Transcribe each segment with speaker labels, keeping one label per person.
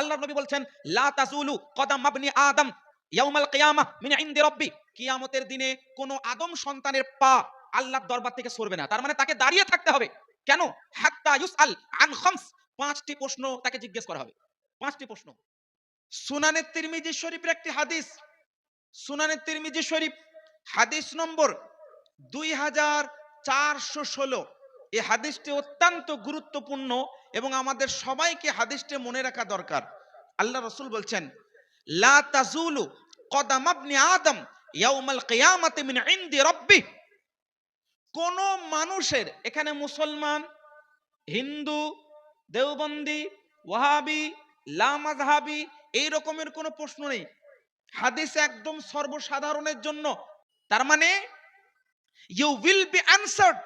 Speaker 1: আল্লাহ নবী বলছেন, লা তাজুলু কদাম আবনি আদম ইয়াউমাল কিয়ামাহ মিন ইনদি রাব্বি। কিয়ামতের দিনে কোনো আদম সন্তানের পা আল্লাহর দরবার থেকে সরবে না। তার মানে তাকে দাঁড়িয়ে থাকতে হবে। কেন? হাত্তা ইউসআল আন খামস। পাঁচটি প্রশ্ন তাকে জিজ্ঞেস করা হবে। পাঁচটি প্রশ্ন। সুনানের তিরমিজি শরীফের একটি হাদিস। সুনানের তিরমিজি শরীফ, হাদিস নম্বর দুই হাজার চারশো ষোলো। এই হাদিসটি অত্যন্ত গুরুত্বপূর্ণ। এবং আমাদের সবাইকে হাদিসটি মনে রাখা দরকার। আল্লাহ রসুল বলছেন, লা তাজুলু কদাম আবনি আদম ইয়াউমাল কিয়ামাতি মিন ইনদি রাব্বি। কোন মানুষের, এখানে মুসলমান, হিন্দু, দেওবন্দি, ওয়াহাবি লামাজহাবি এই রকমের কোনো প্রশ্ন নেই। হাদিস একদম সর্বসাধারণের জন্য। তার মানে you will be answered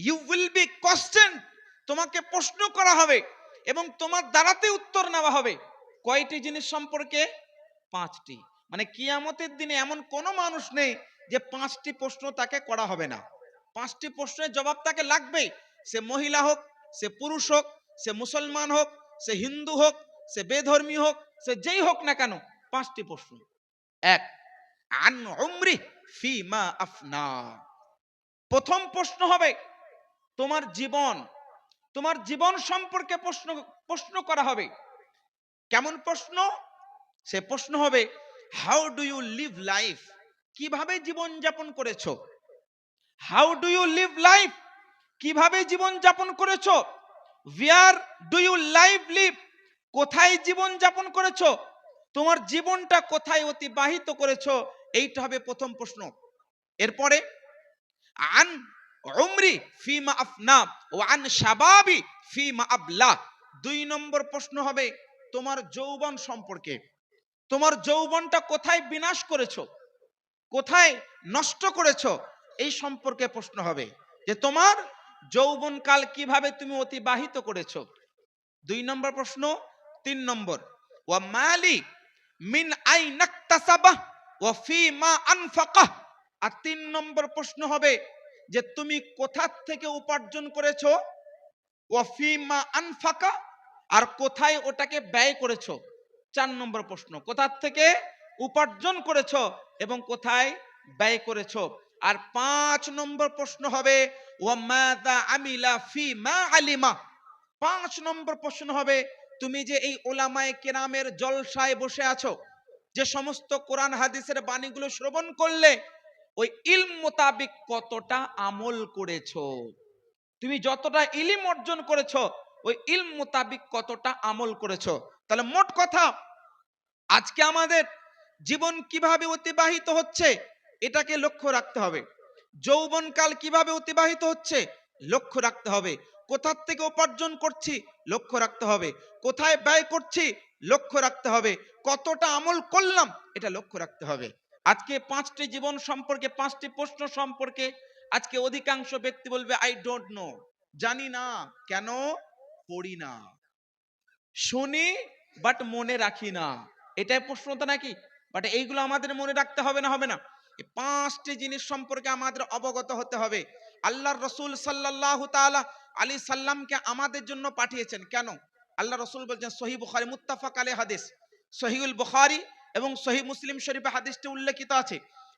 Speaker 1: you will be question তোমাকে প্রশ্ন করা হবে এবং তোমার দ্বারাতে উত্তর নেওয়া হবে। কয়টি জিনিস সম্পর্কে? পাঁচটি। মানে কিয়ামতের দিনে এমন কোনো মানুষ নেই যে পাঁচটি প্রশ্ন তাকে করা হবে না। পাঁচটি প্রশ্নের জবাব তাকে লাগবেই। সে মহিলা হোক, সে পুরুষ হোক, সে মুসলমান হোক, সে হিন্দু হোক, সে বেধর্মী হোক, সে যেই হোক না কেন, পাঁচটি প্রশ্ন। এক, আন উমরি ফি মা আফনা। প্রথম প্রশ্ন হবে, তোমার জীবন তোমার জীবন সম্পর্কে প্রশ্ন প্রশ্ন করা হবে। কেমন প্রশ্ন? সে প্রশ্ন হবে how do you live life কীভাবে জীবন যাপন করেছ? How do you live life কীভাবে জীবন যাপন করেছ? Where do you live live কোথায় জীবন যাপন করেছ? তোমার জীবনটা কোথায় অতিবাহিত করেছ? এইটা হবে প্রথম প্রশ্ন। এরপরে, আন উমরি ফিমা আফনা ও আন শাবাবি ফিমা আবলা। দুই নম্বর প্রশ্ন হবে, তোমার যৌবন সম্পর্কে। তোমার যৌবনটা কোথায় বিনাশ করেছ? কোথায় নষ্ট করেছ? এই সম্পর্কে প্রশ্ন হবে যে, তোমার যৌবনকাল কীভাবে তুমি অতিবাহিত করেছ? দুই নম্বর প্রশ্ন, তিন নম্বর। ওয়া মালি মিন আই নাক্তাসাবাহ ওয়া ফি মা আনফাকাহ। আর তিন নম্বর প্রশ্ন হবে যে তুমি কোথা থেকে উপার্জন করেছ? ওয়া ফি মা আনফাকা, আর কোথায় ওটাকে ব্যয় করেছ? চার নম্বর প্রশ্ন, কোথা থেকে উপার্জন করেছ এবং কোথায় ব্যয় করেছ? আর পাঁচ নম্বর প্রশ্ন হবে, ওয়া মাযা আমিলা ফি মা আলিমা? পাঁচ নম্বর প্রশ্ন হবে, তুমি যে এই ওলামায়ে কেরামের জলসায় বসে আছো, যে সমস্ত কোরআন হাদিসের বাণীগুলো শ্রবণ করলে ওই ইলম মোতাবিক কতটা আমল করেছ? তুমি যতটা ইলিম অর্জন করেছ, ওই ইলম মোতাবিক কতটা আমল করেছ? তাহলে মোট কথা, আজকে আমাদের জীবন কীভাবে অতিবাহিত হচ্ছে, এটাকে লক্ষ্য রাখতে হবে। যৌবনকাল কীভাবে অতিবাহিত হচ্ছে, লক্ষ্য রাখতে হবে। কোথার থেকে উপার্জন করছি, লক্ষ্য রাখতে হবে। কোথায় ব্যয় করছি, লক্ষ্য রাখতে হবে। কতটা আমল করলাম, এটা লক্ষ্য রাখতে হবে। আজকে পাঁচটি জীবন সম্পর্কে, পাঁচটি প্রশ্ন সম্পর্কে আজকে অধিকাংশ ব্যক্তি বলবে আই ডোন্ট নো জানি না। কেন? পড়ি না। শুনি বাট মনে রাখি না। এটাই প্রশ্ন তো নাকি? বাট এইগুলো আমাদের মনে রাখতে হবে না হবে না। পাঁচটি জিনিস সম্পর্কে আমাদের অবগত হতে হবে। আল্লাহর রসুল তাআলা আলী সাল্লামকে আমাদের জন্য পাঠিয়েছেন। কেন? আল্লাহ রসুল বলছেন সহি বুখারি, মুত্তাফাক আলী হাদিস। সহিউল বুখারি এবং সহি মুসলিম শরীফে হাদিসটি উল্লেখিত আছে।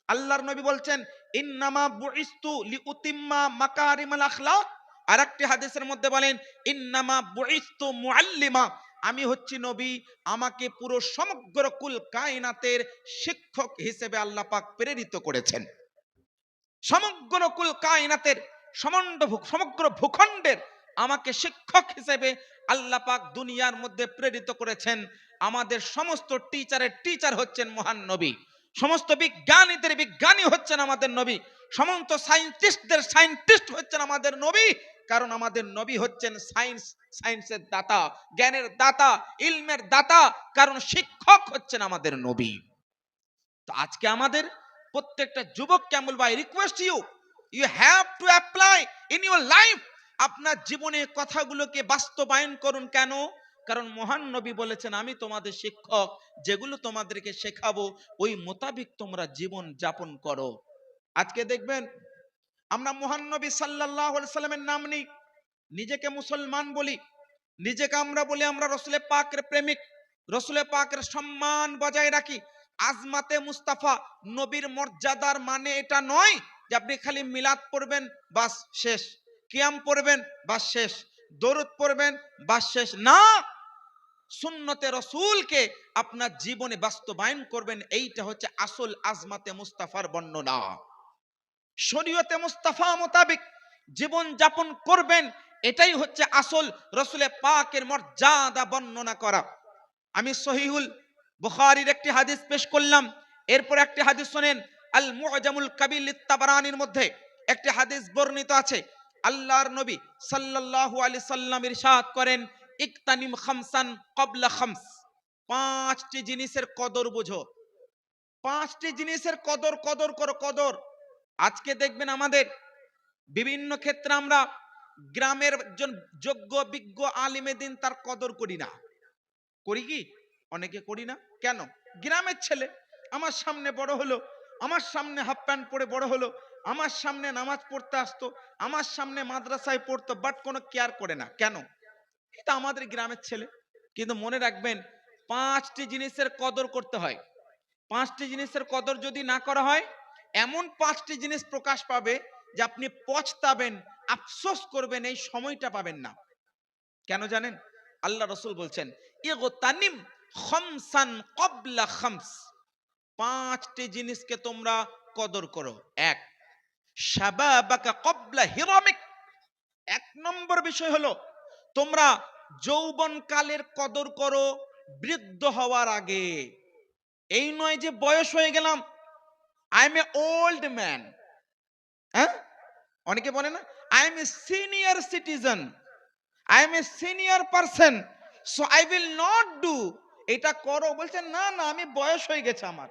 Speaker 1: আল্লাহর নবী বলছেন, ইন্নামা বুইস্তু লিউতিম্মা মাকারিমাল আখলাক। আরেকটি হাদিসের মধ্যে বলেন, ইন্নামা বুইস্তু মুআল্লিমা। আমি হচ্ছি নবী, আমাকে পুরো সমগ্র কুল কায়নাতের শিক্ষক হিসেবে আল্লাহ পাক প্রেরিত করেছেন। সমগ্র কুল কায়নাতের সমন্ড সমগ্র ভূখণ্ডের আমাকে শিক্ষক হিসেবে আল্লাহ পাক দুনিয়ার মধ্যে প্রেরিত করেছেন। আমাদের সমস্ত টিচারের টিচার হচ্ছেন মহান নবী। সমস্ত বিজ্ঞানীদের বিজ্ঞানী হচ্ছেন আমাদের নবী। সমস্ত সায়েন্টিস্টদের সায়েন্টিস্ট হচ্ছেন আমাদের নবী। কারণ আমাদের নবী হচ্ছেন সায়েন্স সায়েন্সের দাতা, জ্ঞানের দাতা, ইলমের দাতা। কারণ শিক্ষক হচ্ছেন আমাদের নবী। তো আজকে আমাদের প্রত্যেকটা যুবক আমি বলব I request you you have to apply in your life আপনার জীবনে কথাগুলোকে বাস্তবায়ন করুন কেন? কারণ মহান নবী বলেছেন, আমি তোমাদের শিক্ষক, যেগুলো তোমাদেরকে শেখাবো, ওই মোতাবিক তোমরা জীবন যাপন করো। আজকে দেখবেন, আমরা মহান নবী আলাইহি সাল্লামের নাম নিই। নিজেকে মুসলমান বলি, নিজেকে আমরা বলি, আমরা রসুলে পাকের প্রেমিক রসুলে পাকের সম্মান বজায় রাখি। আজমাতে মুস্তাফা নবীর মর্যাদার মানে এটা নয় যে আপনি খালি মিলাদ পড়বেন, বাস শেষ। কিয়াম পড়বেন বা শেষ। দরুদ পড়বেন বা শেষ। না, সুন্নতে রসুলকে আপনার জীবনে বাস্তবায়ন করবেন, এইটা হচ্ছে আসল আজমাতে মুস্তাফার বর্ণনা। শরীয়তে মুস্তাফা মোতাবেক জীবন যাপন করবেন, এটাই হচ্ছে আসল রসুলের পাকের মর্যাদা বর্ণনা করা। আমি সহিহুল বুখারীর একটি হাদিস পেশ করলাম, এরপর একটি হাদিস শোনেন আল মুআজামুল কাবিল তাবারানির মধ্যে একটি হাদিস বর্ণিত আছে। আল্লাহর নবী সাল্লাল্লাহু আলাইহি সাল্লাম ইরশাদ করেন, ইকতানিম খামসান ক্বাবলা খামস। পাঁচটি জিনিসের কদর বুঝো। পাঁচটি জিনিসের কদর কদর করো, কদর। আজকে দেখবেন আমাদের বিভিন্ন ক্ষেত্রে আমরা গ্রামের একজন যোগ্য, বিজ্ঞ, আলিমে দিন তার কদর করি না। করি কি? অনেকে করি না। কেন? গ্রামের ছেলে। আমার সামনে বড় হলো। আমার সামনে হাফ প্যান্ট পরে বড় হলো, আমার সামনে নামাজ পড়তে আসতো, আমার সামনে মাদ্রাসায় পড়তো বাট কোনো কেয়ার করে না। কেন? এটা আমাদের গ্রামের ছেলে। কিন্তু মনে রাখবেন, পাঁচটি জিনিসের কদর করতে হয়। পাঁচটি জিনিসের কদর যদি না করা হয়, এমন পাঁচটি জিনিস প্রকাশ পাবে যে আপনি পচতাবেন আফসোস করবেন, এই সময়টা পাবেন না। কেন জানেন? আল্লাহ রসুল বলছেন ইগো তানিম খমসান কবলা খামস। পাঁচটি জিনিসকে তোমরা কদর করো। এক, শাবাবাকা কবলা হিরামিক। এক নম্বর বিষয় হলো, তোমরা যৌবন কালের কদর করো বৃদ্ধ হওয়ার আগে। এই নয় যে বয়স হয়ে গেলাম I am a old man হ্যাঁ? অনেকে বলে না I am a senior citizen I am a senior person so I will not do এটা করো বলছেন না না, আমি বয়স হয়ে গেছে আমার।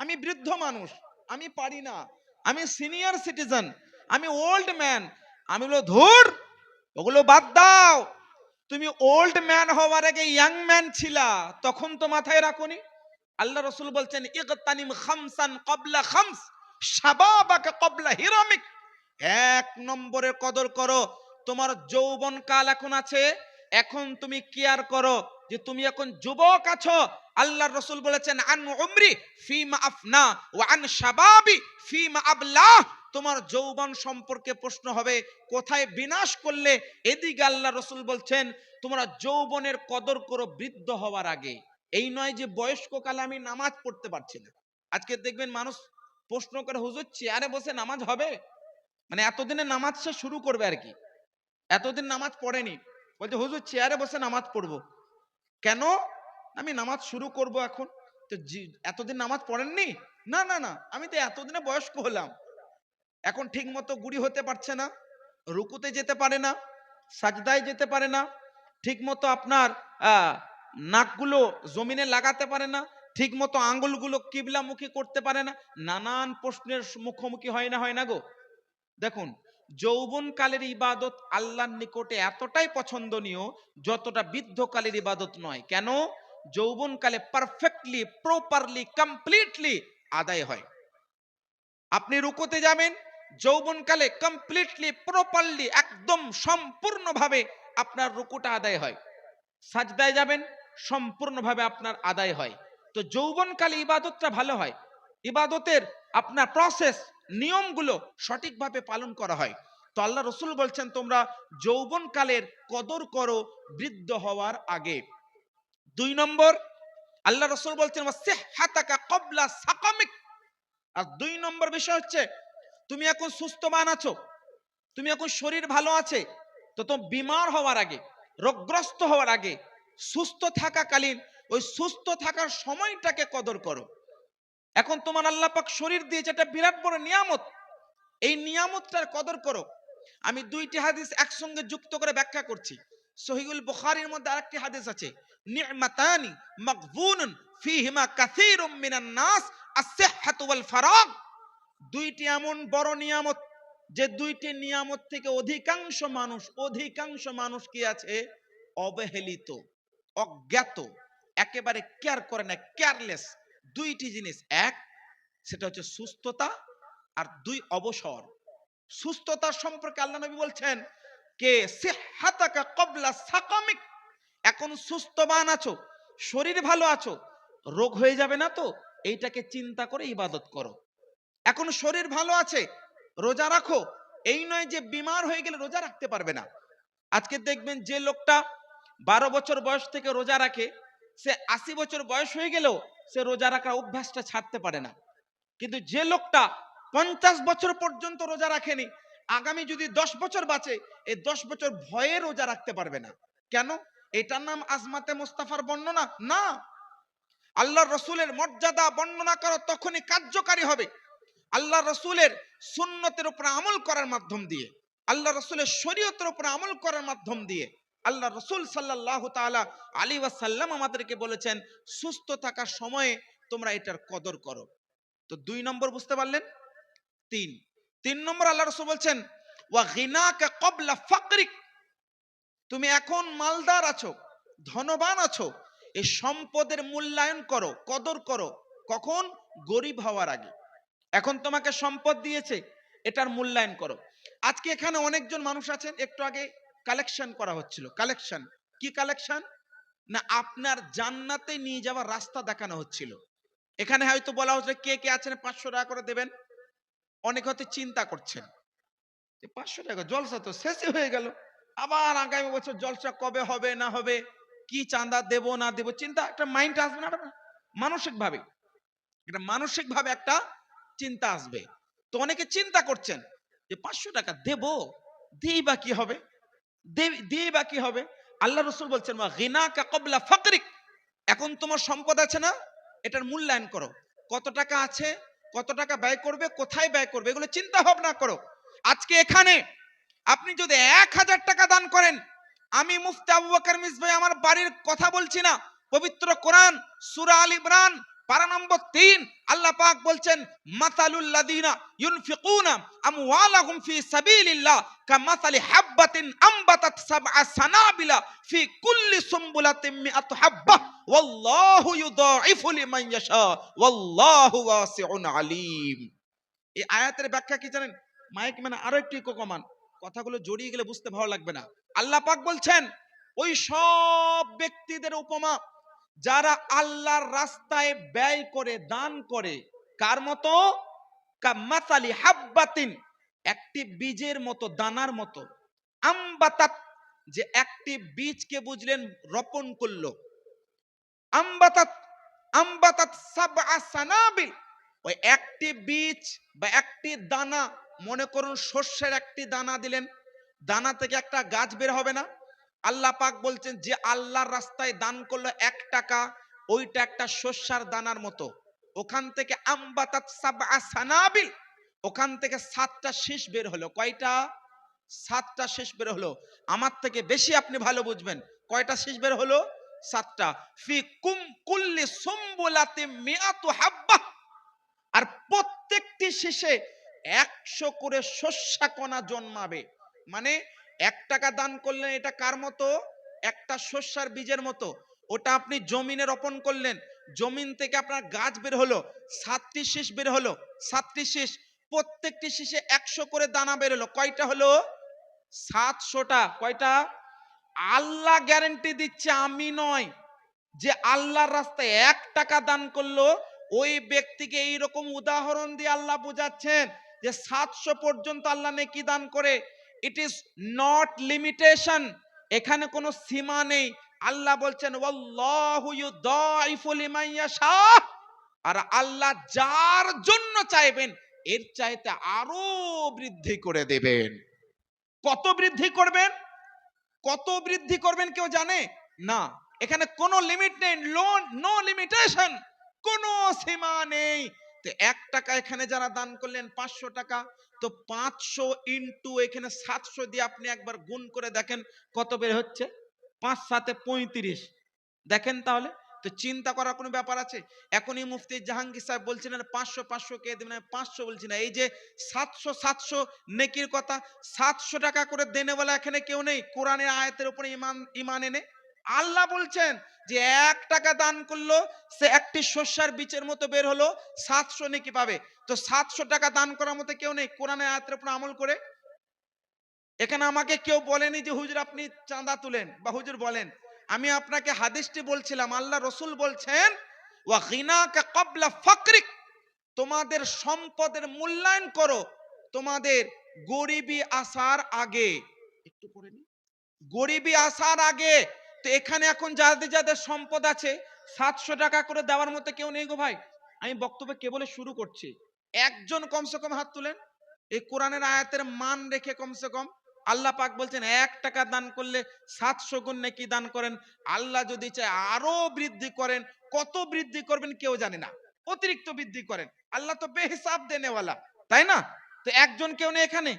Speaker 1: আমি বৃদ্ধ মানুষ, আমি পারি না। আমি সিনিয়র সিটিজেন আমি ওল্ড ম্যান আমি বলো ধুর, ওগুলো বাদ দাও। তুমি ওল্ড ম্যান হওয়ার আগে ইয়াং ম্যান ছিলা, তখন তো মাথায় রাখোনি? আল্লাহ রসুল বলছেন, ইগতানিম খামসান কবলা খামস, শাবাবাকা কবলা হিরামিক। এক নম্বরের কদর করো, তোমার যৌবন কাল এখন আছে। এখন তুমি কেয়ার করো যে তুমি এখন যুবক আছো আল্লাহর রসুল বলেছেন, আন উমরি ফিমা আফনা ও আন শাবাবি ফিমা আবলাহ। তোমার যৌবন সম্পর্কে প্রশ্ন হবে, কোথায় বিনাশ করলে? এদিকে আল্লাহ রসুল বলছেন, তোমরা যৌবনের কদর করো বৃদ্ধ হওয়ার আগে। এই নয় যে বয়স্ক কালে আমি নামাজ পড়তে পারছি না। আজকে দেখবেন মানুষ প্রশ্ন করে, হুজুর, চেয়ারে বসে নামাজ হবে? মানে এতদিনে নামাজ সে শুরু করবে আর কি। এতদিন নামাজ পড়েনি। বলছে, হুজুর, চেয়ারে বসে নামাজ পড়ব। কেন? আমি নামাজ শুরু করব এখন? তো এতদিন নামাজ পড়েননি? না না না, আমি তো এতদিনে বয়স্ক হলাম। এখন ঠিক মতো গুড়ি হতে পারছে না, রুকুতে যেতে পারে না, সাজদায় যেতে পারে না ঠিক মতো আপনার নাকগুলো জমিনে লাগাতে পারে না ঠিক মতো আঙ্গুলগুলো কিবলামুখী করতে পারে না, নানান প্রশ্নের মুখোমুখি হয় না হয় না গো। দেখুন, যৌবনকালের ইবাদত আল্লাহর নিকটে এতটাই পছন্দনীয়, যতটা বৃদ্ধকালের ইবাদত নয়। কেন? যৌবনকালে পারফেক্টলি প্রপারলি কমপ্লিটলি আদায় হয়। আপনি রুকোতে যাবেন, যৌবনকালে কমপ্লিটলি প্রপারলি একদম সম্পূর্ণভাবে আপনার রুকুটা আদায় হয়। সাজদায় যাবেন, সম্পূর্ণভাবে আপনার আদায় হয়। তো যৌবনকালে ইবাদতটা ভালো হয়। ইবাদতের আপনার প্রসেস নিয়মগুলো সঠিকভাবে পালন করা হয়। তো আল্লাহ রসুল বলছেন, তোমরা যৌবনকালের কদর করো বৃদ্ধ হওয়ার আগে। দুই নম্বর, আল্লাহ রসুল বলছেন কবলা সাকামিক। আর দুই নম্বর বিষয় হচ্ছে, তুমি এখন সুস্থবান আছো, তুমি এখন শরীর ভালো আছে, তো তো বিমার হওয়ার আগে, রোগগ্রস্ত হওয়ার আগে, সুস্থ থাকাকালীন ওই সুস্থ থাকার সময়টাকে কদর করো। এখন তোমার আল্লাহ পাক শরীর দিয়েছে এটা বিরাট বড় নিয়ামত। এই নিয়ামতটার কদর করো। আমি দুইটি হাদিস একসঙ্গে যুক্ত করে ব্যাখ্যা করছি। সহিউল বুখারীর মধ্যে আরেকটি হাদিস আছে, নি'মাতানি মাগবুনুন ফীহিমা কাসীরুম মিনান নাস, আস-সিহহাতু ওয়াল ফারাগ। দুইটি এমন বড় নিয়ামত, যে দুইটি নিয়ামত থেকে অধিকাংশ মানুষ অধিকাংশ মানুষ কি আছে? অবহেলিত, অজ্ঞাত, একেবারে কেয়ার করে না কেয়ারলেস। দুইটি জিনিস, এক, সেটা হচ্ছে সুস্থতা, আর দুই, অবসর। সুস্থতা সম্পর্কে আল্লাহ নবী বলছেন কে সিহাতাকা কবলা সাকামিক? এখন সুস্থবান আছো, শরীর ভালো আছো, রোগ হয়ে যাবে না তো? এইটাকে চিন্তা করে ইবাদত করো। এখন শরীর ভালো আছে, রোজা রাখো। এই নয় যে বিমার হয়ে গেলে রোজা রাখতে পারবে না। আজকে দেখবেন যে লোকটা বারো বছর বয়স থেকে রোজা রাখে, সে আশি বছর বয়স হয়ে গেলেও সে রোজা রাখার অভ্যাসটা ছাড়তে পারে না। কিন্তু যে লোকটা পঞ্চাশ বছর পর্যন্ত রোজা রাখেনি আগামী যদি দশ বছর বাঁচে, এই দশ বছর ভয়ে রোজা রাখতে পারবে না। কেন? এটার নাম আজমাতে মুস্তাফার বর্ণনা? না। আল্লাহ রসুলের মর্যাদা বর্ণনা করো তখনই কার্যকারী হবে। আল্লাহ রসুলের সুন্নতের উপর আমল করার মাধ্যম দিয়ে, আল্লাহ রসুলের শরীয়তের উপর আমল করার মাধ্যম দিয়ে, আল্লাহ রসুল সাল্লাহ তাআলা আলী ওয়াসাল্লাম আমাদেরকে বলেছেন, সুস্থ থাকার সময়ে তোমরা এটার কদর করো। তো দুই নম্বর বুঝতে পারলেন? তিন তিন নম্বর আল্লাহ রসুল বলছেন কবলা ফাকরিক। তুমি এখন মালদার আছো, ধনবান আছো এই সম্পদের মূল্যায়ন করো, কদর করো, কখন? গরিব হওয়ার আগে। এখন তোমাকে সম্পদ দিয়েছে, এটার মূল্যায়ন করো। আজকে এখানে অনেকজন মানুষ আছেন, একটু আগে কালেকশন করা হচ্ছিল। কালেকশন? কি কালেকশন? না, আপনার জান্নাতে নিয়ে যাওয়ার রাস্তা দেখানো হচ্ছিল। এখানে হয়তো বলা হচ্ছে, কে কে আছেন? পাঁচশো টাকা করে দেবেন। অনেক হয়তো চিন্তা করছেন যে পাঁচশো টাকা জলসা তো শেষে হয়ে গেল। আবার আগামী বছর জলসা কবে হবে, না হবে, কি চাঁদা দেব, না দেব, চিন্তা একটা মাইন্ড আসবে না মানসিক ভাবে এটা মানসিক ভাবে একটা চিন্তা আসবে। তো অনেকে চিন্তা করছেন যে পাঁচশো টাকা দেব, দিই বা কি হবে? দে- দিয়ে বা কি হবে? আল্লাহ রসুল বলছেন গিনা কা কবলা ফাকরিক। এখন তোমার সম্পদ আছে না? এটার মূল্যায়ন করো। কত টাকা আছে? কত টাকা ব্যয় করবে, কোথায় ব্যয় করবে, এগুলো চিন্তা ভাবনা করো। আজকে এখানে আপনি যদি এক হাজার টাকা দান করেন, আমি মুফতি আবু বকর মিসভাই আমার বাড়ির কথা বলছি না, পবিত্র কোরআন, সুরা আল ইমরান পারা নম্বর তিন, আল্লাহ পাক বলছেন, মাতালুল্লাযিনা ইউনফিকুনা সাবিলিল্লাহ হাববাতিন সানাবিলা ফি কুল্লি হাব্বা ওয়াল্লাহু ইউদাইফু লিমান ইয়াশা, ওয়াল্লাহু ওয়াসিউন আলিম। এই আয়াতের ব্যাখ্যা কি জানেন? মাইক মানে আরও একটু কথাগুলো জড়িয়ে গেলে বুঝতে ভালো লাগবে না। আল্লাহ পাক বলছেন, ওই সব ব্যক্তিদের উপমা যারা আল্লাহর রাস্তায় ব্যয় করে, দান করে, কার মতো? কামাতালি হাব্বাতিন, একটি বীজের মতো, দানার মতো। আমবাতাত, যে একটি বীজকে বুঝলেন, রোপণ করল। আমবাতাত আমবাতাত সাবআ সানাবিল, ওই একটি বীজ বা একটি দানা, মনে করুন শস্যের একটি দানা দিলেন, দানা থেকে একটা গাছ বের হবে না? আল্লাহ পাক বলছেন যে আল্লাহর রাস্তায় দান করল এক টাকা, ওইটা একটা শস্যার দানার মতো। ওখান থেকে আমবাতাত সানাবিল। ওখান থেকে সাতটা শীষ বের হলো। কয়টা? সাতটা শীষ বের হলো। আমার থেকে বেশি আপনি ভালো বুঝবেন। কয়টা শীষ বের হলো? সাতটা। ফি কুম কুল্লি সুম্বুলাতি মিআতু হাব্বা। আর প্রত্যেকটি শীষে একশো করে শস্যা কণা জন্মাবে। মানে এক টাকা দান করলেন, এটা কার মতো? একটা শস্যার বীজের মতো। ওটা আপনি জমিনে রোপণ করলেন, জমিন থেকে আপনার গাছ বের হলো, সাতটি শীষ বের হলো, সাতটি শীষ, প্রত্যেকটি শীষে একশো করে দানা বের হলো। কয়টা হলো? সাতশোটা। কয়টা? আল্লাহ গ্যারেন্টি দিচ্ছে, আমি নয়, যে আল্লাহর রাস্তায় এক টাকা দান করল, ওই ব্যক্তিকে এইরকম উদাহরণ দিয়ে আল্লাহ বোঝাচ্ছেন যে সাতশো পর্যন্ত আল্লাহ নেকি দান করে। ইট ইজ নট লিমিটেশন এখানে কোনো সীমা নেই। আল্লাহ বলছেন আর আল্লাহ যার জন্য চাইবেন, এর চাইতে আরও বৃদ্ধি করে দেবেন। কত বৃদ্ধি করবেন? কত বৃদ্ধি করবেন কেউ জানে? না। এখানে কোনো লিমিট নেই। লোন নো লিমিটেশন কোনো সীমা নেই। তো এক টাকা এখানে যারা দান করলেন পাঁচশো টাকা, তো পাঁচশো ইন্টু এখানে সাতশো দিয়ে আপনি একবার গুণ করে দেখেন কত বের হচ্ছে? পাঁচ সাতে পঁয়ত্রিশ। দেখেন তাহলে? তো চিন্তা করার কোনো ব্যাপার আছে? এখনই মুফতি জাহাঙ্গীর সাহেব বলছিলেন পাঁচশো পাঁচশো কে দেবেন আমি পাঁচশো বলছি না। এই যে সাতশো সাতশো নেকির কথা, সাতশো টাকা করে দেনে বলা এখানে কেউ নেই। কোরআনের আয়াতের উপরে ইমান ইমান এনে আল্লাহ বলছেন যে এক টাকা দান করল, সে একটি শস্যার বীজের মতো বের হলো সাতশো নেকি পাবে। তো সাতশো টাকা দান করার মতো কেউ নেই কোরআনের আয়াতের উপর আমল করে। এখানে আমাকে কেউ বলেনি যে, হুজুর, আপনি চাঁদা তুলেন বা হুজুর বলেন। আমি আপনাকে হাদিসটি বলছিলাম, আল্লাহ রসুল বলছেন, ওয়া গিনাকা ক্বাবলা ফাকরিক। তোমাদের সম্পদের মূল্যায়ন করো, তোমাদের গরিবি আসার আগে, একটু পড়ে নি, গরিবি আসার আগে তো এখানে এখন যাদের যাদের সম্পদ আছে, সাতশো টাকা করে দেওয়ার মতো কেউ নেই গো ভাই। আমি বক্তব্য কেবলে শুরু করছি। একজন কমসে কম হাত তুলেন। এই কোরআনের আয়াতের মান রেখে কমসে কম আল্লাহ পাক বলছেন, এক টাকা দান করলে সাতশো গুণ নাকি দান করেন। আল্লাহ যদি চায় আরও বৃদ্ধি করেন, কত বৃদ্ধি করবেন কেউ জানে না। অতিরিক্ত বৃদ্ধি করেন। আল্লাহ তো বেহিসাব দেনেওয়ালা, তাই না? তো একজন কেউ নেই এখানে।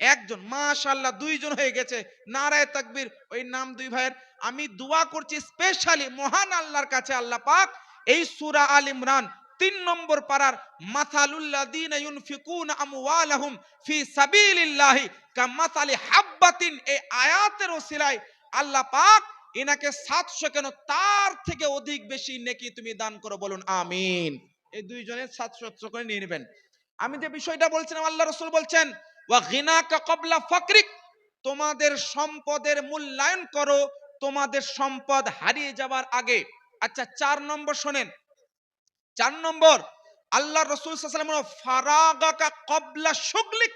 Speaker 1: একজন মাশাল্লাহ দুইজন হয়ে গেছে। নারায় তাকবীর, ওই নাম দুই ভাইয়ের। আমি দোয়া করছি স্পেশালি মহান আল্লাহর কাছে, আল্লাহ পাক, এই সূরা আল ইমরান, তিন নম্বর পারার মাসালুল্লাযীনা ইউনফিকুনা আমওয়ালাহুম ফি সাবিলিল্লাহি কামাসালি হাব্বাতিন, এই আয়াতের ওসিলায় আল্লাহ পাক, এনাকে সাতশো কেন তার থেকে অধিক বেশি নেকি তুমি দান করো, বলুন, আমিন। এই দুইজনের সাতশো করে নিয়ে নেবেন। আমি যে বিষয়টা বলছিলাম, আল্লাহ রসুল বলছেন কবলা তোমাদের সম্পদের মূল্যায়ন করো, তোমাদের সম্পদ হারিয়ে যাবার আগে। আচ্ছা চার নম্বর শোনেন। চার নম্বর, আল্লাহ রসুল ফারাগাকা কবলা শুগলিক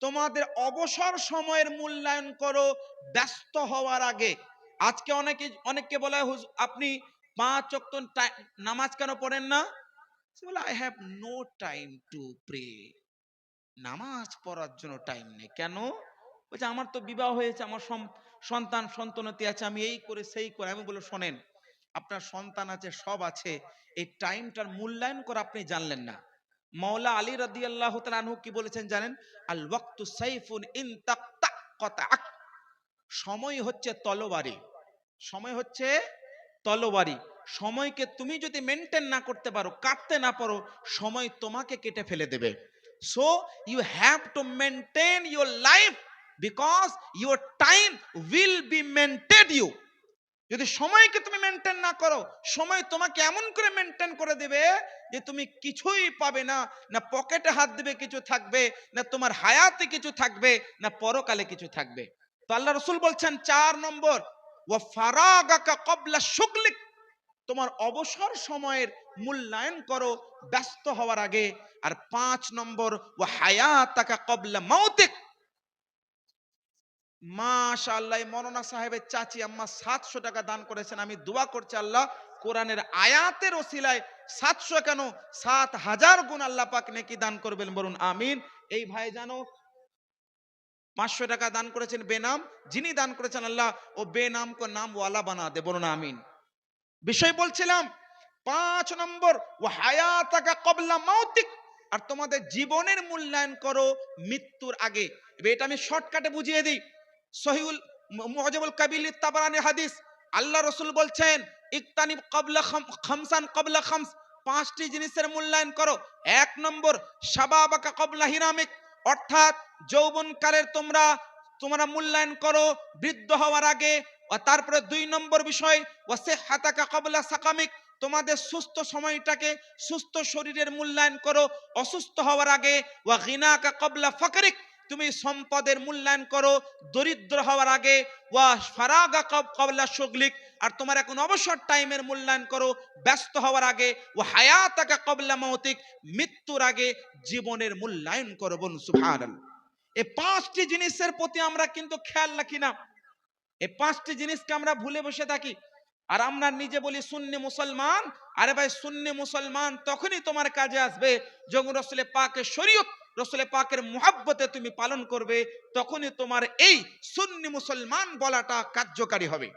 Speaker 1: তোমাদের অবসর সময়ের মূল্যায়ন করো, ব্যস্ত হওয়ার আগে। আজকে অনেকে, অনেককে বলা আপনি পাঁচ অক্ত নামাজ কেন পড়েন না? বলে I have no time to pray নামাজ পড়ার জন্য টাইম নেই। কেন? বলছে, আমার তো বিবাহ হয়েছে, আমার সন্তান, সন্তানতি আছে, আমি এই করে, সেই করে। আমি বলে শোনেন, আপনার সন্তান আছে, সব আছে, এই টাইমটার মূল্যায়ন করে আপনি জানলেন না। মাওলা আলী রাদি আল্লাহ আনহু কি বলেছেন জানেন? আল ওয়াক্তু সাইফুন ইন তাক সময় হচ্ছে তলবারি সময় হচ্ছে তলবারি সময়কে তুমি যদি মেনটেন না করতে পারো, কাটতে না পারো, সময় তোমাকে কেটে ফেলে দেবে। So you have to maintain your life because your time will be maintained you যদি সময়কে তুমি মেনটেন না করো, সময় তোমাকে এমন করে মেনটেন করে দেবে যে তুমি কিছুই পাবে না না পকেটে হাত দেবে কিছু থাকবে, না তোমার হায়াতে কিছু থাকবে, না পরকালে কিছু থাকবে। তো আল্লাহ রসুল বলছেন, চার নম্বর ও ফারাগাকা কবলা শুকলিক তোমার অবসর সময়ের মূল্যায়ন করো, ব্যস্ত হওয়ার আগে। আর পাঁচ নম্বর ও হায়াতাকা কবলা মাউতিক। মাশাআল্লাহ মনোনা সাহেবের চাচি আম্মা সাতশো টাকা দান করেছেন। আমি দোয়া করছি আল্লাহ, কোরআনের আয়াতের ওসিলায় সাতশো কেন? সাত হাজার গুণ আল্লাহ পাক নাকি দান করবেন বলুন, আমিন। এই ভাই জানো, পাঁচশো টাকা দান করেছেন বেনাম। যিনি দান করেছেন আল্লাহ, ও বেনাম কো নাম ওয়ালা বানা দে, বলুন, আমিন। বিষয় বলছিলাম, পাঁচ নম্বর ও হায়াতাকা কবলা মাউতিক আর তোমাদের জীবনের মূল্যায়ন করো মৃত্যুর আগে। এটা আমি শর্টকাটে বুঝিয়ে দিই। সহিউল মুআজাবুল কাবিল তাবারানি হাদিস, আল্লাহ রসুল বলছেন, ইকতানিব কবলা খামসান কবলা খামস পাঁচটি জিনিসের মূল্যায়ন করো। এক নম্বর শাবাবাকা কবলা হিরামিক অর্থাৎ যৌবনকালের তোমরা তোমরা মূল্যায়ন করো বৃদ্ধ হওয়ার আগে তারপরে দুই নম্বর বিষয় ওয়াসে হাতাকা কবলা সাকামিক, তোমাদের সুস্থ সময়টাকে সুস্থ শরীরের মূল্যায়ন করো, অসুস্থ হওয়ার আগে ওয়া গিনাকা কবলা ফাকরিক, তুমি সম্পদের মূল্যায়ন করো, দরিদ্র হওয়ার আগে ওয়া ফারাগা কব- কবলা শুগলিক আর তোমার এখন অবসর টাইমের মূল্যায়ন করো, ব্যস্ত হওয়ার আগে ও হায়াতাকা কবলা মৌতিক, মৃত্যুর আগে জীবনের মূল্যায়ন করো বলুন, সুবহানাল্লাহ। এই পাঁচটি জিনিসের প্রতি আমরা কিন্তু খেয়াল রাখি না। এই পাঁচটি জিনিসকে আমরা ভুলে বসে থাকি। আর আমরা নিজে বলি সুন্নি মুসলমান, আরে ভাই সুন্নি মুসলমান তখনই তোমার কাজে আসবে যখন রসলে পাকের শরীয়ত, রসলে পাকের মোহাব্বতে তুমি পালন করবে, তখনই তোমার এই শূন্য মুসলমান বলাটা কার্যকারী হবে।